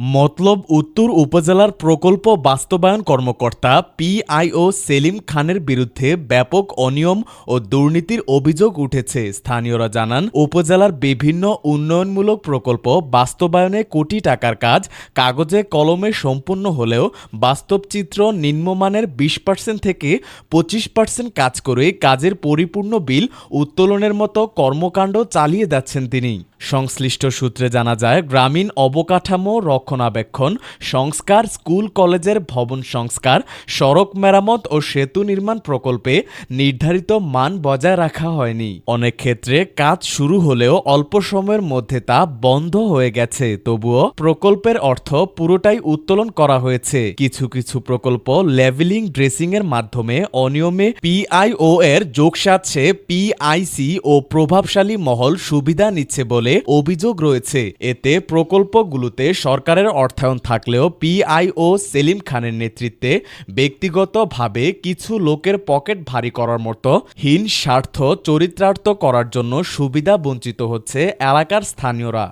মতলব উত্তর উপজেলার প্রকল্প বাস্তবায়ন কর্মকর্তা পিআইও সেলিম খানের বিরুদ্ধে ব্যাপক অনিয়ম ও দুর্নীতির অভিযোগ উঠেছে। স্থানীয়রা জানান, উপজেলার বিভিন্ন উন্নয়নমূলক প্রকল্প বাস্তবায়নে কোটি টাকার কাজ, কাগজে কলমে সম্পূর্ণ হলেও বাস্তব চিত্র নিম্নমানের বিশ পার্সেন্ট থেকে পঁচিশ পার্সেন্ট কাজ করে কাজের পরিপূর্ণ বিল উত্তোলনের মতো কর্মকাণ্ড চালিয়ে যাচ্ছেন তিনি। সংশ্লিষ্ট সূত্রে জানা যায়, গ্রামীণ অবকাঠামো রক্ষণাবেক্ষণ, সংস্কার, স্কুল, কলেজের ভবন সংস্কার, সড়ক মেরামত ও সেতু নির্মাণ প্রকল্পে নির্ধারিত মান বজায় রাখা হয়নি। অনেক ক্ষেত্রে কাজ শুরু হলেও অল্প সময়ের মধ্যে তা বন্ধ হয়ে গেছে। তবুও প্রকল্পের অর্থ পুরোটাই উত্তোলন করা হয়েছে। কিছু কিছু প্রকল্প লেভেলিং ড্রেসিং এর মাধ্যমে অনিয়মে পিআইও এর যোগ সাজছে পিআইসি ও প্রভাবশালী মহল সুবিধা নিচ্ছে বলে অভিযোগ রয়েছে। এতে প্রকল্পগুলোতে সরকারের অর্থায়ন থাকলেও পিআইও সেলিম খানের নেতৃত্বে ব্যক্তিগতভাবে কিছু লোকের পকেট ভারী করার মতো হীন স্বার্থ চরিত্রার্থ করার জন্য সুবিধা বঞ্চিত হচ্ছে এলাকার স্থানীয়রা।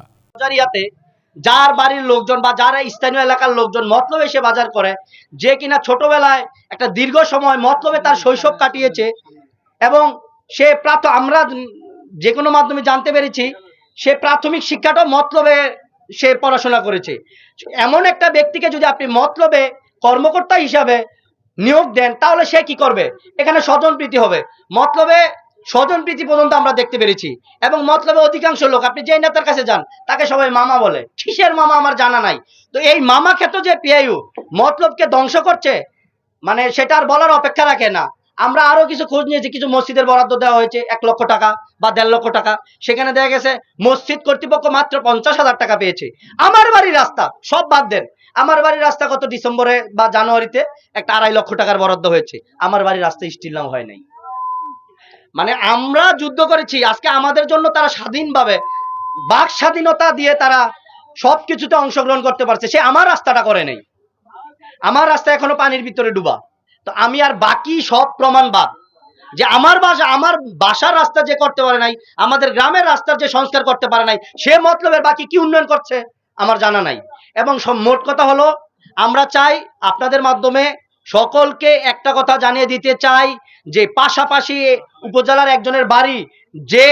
যার বাড়ির লোকজন বা যারা স্থানীয় এলাকার লোকজন মতলবে এসে বাজার করে, যে কিনা ছোটবেলায় একটা দীর্ঘ সময় মতলবে তার শৈশব কাটিয়েছে এবং সে প্রাথ আমরা যে কোনো মাধ্যমে জানতে পেরেছি সে প্রাথমিক শিক্ষাটাও মতলবে সে পড়াশোনা করেছে। এমন একটা ব্যক্তিকে যদি আপনি মতলবে কর্মকর্তা হিসাবে নিয়োগ দেন, তাহলে সে কি করবে? এখানে স্বজন প্রীতি হবে। মতলবে স্বজন প্রীতি পর্যন্ত আমরা দেখতে পেরেছি। এবং মতলবে অধিকাংশ লোক, আপনি যে নেতার কাছে যান, তাকে সবাই মামা বলে। কিসের মামা আমার জানা নাই। তো এই মামা ক্ষেত্র যে পিআইউ মতলবকে ধ্বংস করছে মানে সেটা আর বলার অপেক্ষা রাখে না। আমরা আরও কিছু খোঁজ নিয়েছি, কিছু মসজিদের বরাদ্দ দেওয়া হয়েছে, এক লক্ষ টাকা বা দেড় লক্ষ টাকা। সেখানে দেখা গেছে, মসজিদ কর্তৃপক্ষ মাত্র পঞ্চাশ হাজার টাকা পেয়েছে। আমার বাড়ির রাস্তা, সব বাদ দেন। আমার বাড়ির রাস্তা কত ডিসেম্বরে বা জানুয়ারিতে একটা আড়াই লক্ষ টাকার বরাদ্দ হয়েছে। আমার বাড়ির রাস্তা স্টিল নাও হয় নাই। মানে আমরা যুদ্ধ করেছি, আজকে আমাদের জন্য তারা স্বাধীনভাবে বাক স্বাধীনতা দিয়ে তারা সবকিছুতে অংশগ্রহণ করতে পারছে। সে আমার রাস্তাটা করে নেই। আমার রাস্তা এখনও পানির ভিতরে ডুবা। তো আমি আর বাকি সব প্রমাণ বাদ। যে আমার বাসা, আমার বাসার রাস্তা যে করতে পারে নাই, আমাদের গ্রামের রাস্তার যে সংস্কার করতে পারে নাই, সে মতলবের বাকি কি উন্নয়ন করছে, আমার জানা নাই। এবং মোট কথা হলো, আমরা চাই আপনাদের মাধ্যমে সকলকে একটা কথা জানিয়ে দিতে চাই, যে পাশাপাশি উপজেলার একজনের বাড়ি, যে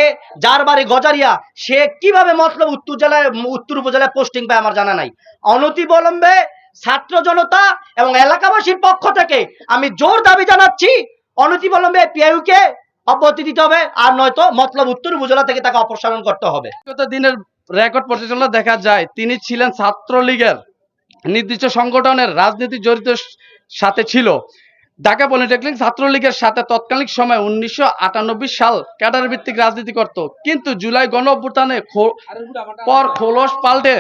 যার বাড়ি গজারিয়া, সে কীভাবে মতলব উত্তর জেলায়, উত্তর উপজেলায় পোস্টিং পায় আমার জানা নাই। অনতিবিলম্বে ছাত্র জনতা এবং এলাকাবাসীর পক্ষ থেকে আমি জোর দাবি জানাচ্ছি, অনতিবিলম্বে পিআইউকে অব্যাহতি দিতে হবে, আর নয়তো মতলব উত্তর উপজেলা থেকে তাকে অপসারণ করতে হবে। দিনের রেকর্ড পরিচালনা দেখা যায়, তিনি ছিলেন ছাত্রলীগের নির্দিষ্ট সংগঠনের রাজনীতি জড়িত সাথে ছিল। ঢাকা পলিটেকনিক ছাত্রলীগের সাথে তৎকালীন সময় উনিশশো আটানব্বই সাল ক্যাডার ভিত্তিক রাজনীতি করত। কিন্তু জুলাই গণ অভ্যুত্থানে পর খোলস পাল্টে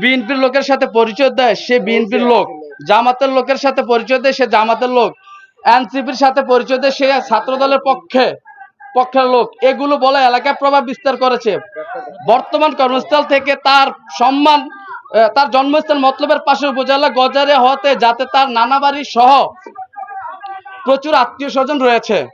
বিএনপির লোকের সাথে পরিচয় দেয় সে বিএনপির লোক। জামাতের লোকের সাথে পরিচয় দেয় সে জামাতের লোক। এনসিপির সাথে পরিচয় দেয় সে ছাত্র দলের পক্ষে, পক্ষের লোক। এগুলো বলে এলাকায় প্রভাব বিস্তার করেছে। বর্তমান কর্মস্থল থেকে তার সম্মান তার জন্মস্থান মতলবের পাশে উপজেলা গজারে হতে যাতে তার নানা বাড়ি সহ প্রচুর আত্মীয় স্বজন রয়েছে।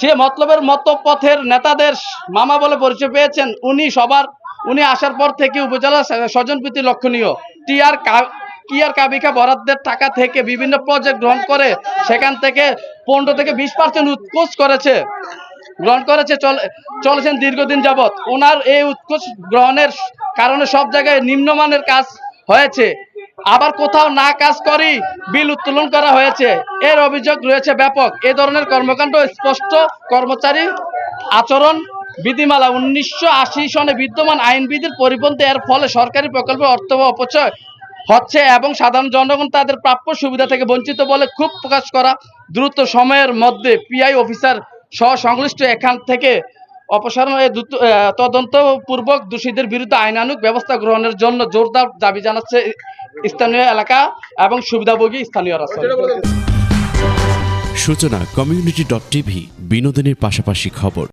সে মতলবের মতো পথের নেতাদের মামা বলে পরিচয় পেয়েছেন। উনি সবার উনি আসার পর থেকে উপজেলা স্বজনপ্রীতি লক্ষণীয়। টিআর কিয়ার কাবিকা বরাদ্দের টাকা থেকে বিভিন্ন প্রজেক্ট গ্রহণ করে সেখান থেকে পনেরো থেকে বিশ পার্সেন্ট উৎকোচ করেছে। গ্রহণ করেছে চল- চলেছেন দীর্ঘদিন যাবৎ। ওনার এই উৎকোচ গ্রহণের কারণে সব জায়গায় নিম্নমানের কাজ হয়েছে। আবার কোথাও না কাজ করেই বিল উত্তোলন করা হয়েছে। এর অভিযোগ রয়েছে ব্যাপক। এ ধরনের কর্মকাণ্ড স্পষ্ট কর্মচারী আচরণ বিধিমালা উনিশশো আশি সনে বিদ্যমান আইনবিধির পরিপন্থী। এর ফলে সরকারি প্রকল্পের অর্থ অপচয় হচ্ছে এবং সাধারণ জনগণ তাদের প্রাপ্য সুবিধা থেকে বঞ্চিত বলে খুব প্রকাশ করা দ্রুত সময়ের মধ্যে পিআই অফিসার সহ সংশ্লিষ্ট এখান থেকে অপসারণ তদন্তপূর্বক দোষীদের বিরুদ্ধে আইনানুক ব্যবস্থা গ্রহণের জন্য জোরদার দাবি জানাচ্ছে স্থানীয় এলাকা এবং সুবিধাভোগী স্থানীয়রা সূচনা কমিউনিটি ডট টিভি বিনোদনের পাশাপাশি খবর।